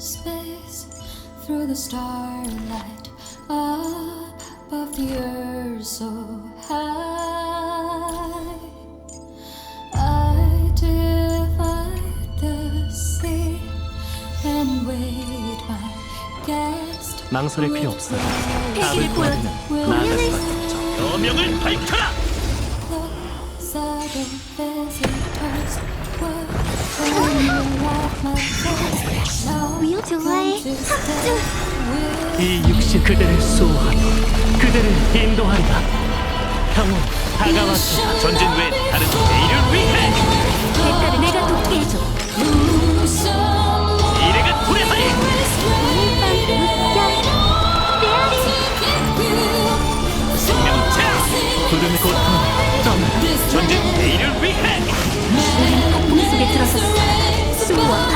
space through the starlight up above the earth so high. I divide the sea and wait my guest. 망설일 필요 없어. 답을 패기를 보여 구하려면 공연을 나아가서 여명을 밝혀라. 이 육신 그대를 수호하며 그대를 인도하리라. 형은 다가왔다. 전진 외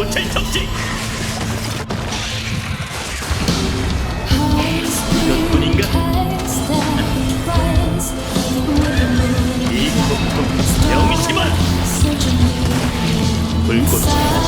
불꽃을 적지. 이것뿐인가? 이 고통 명심한 불꽃.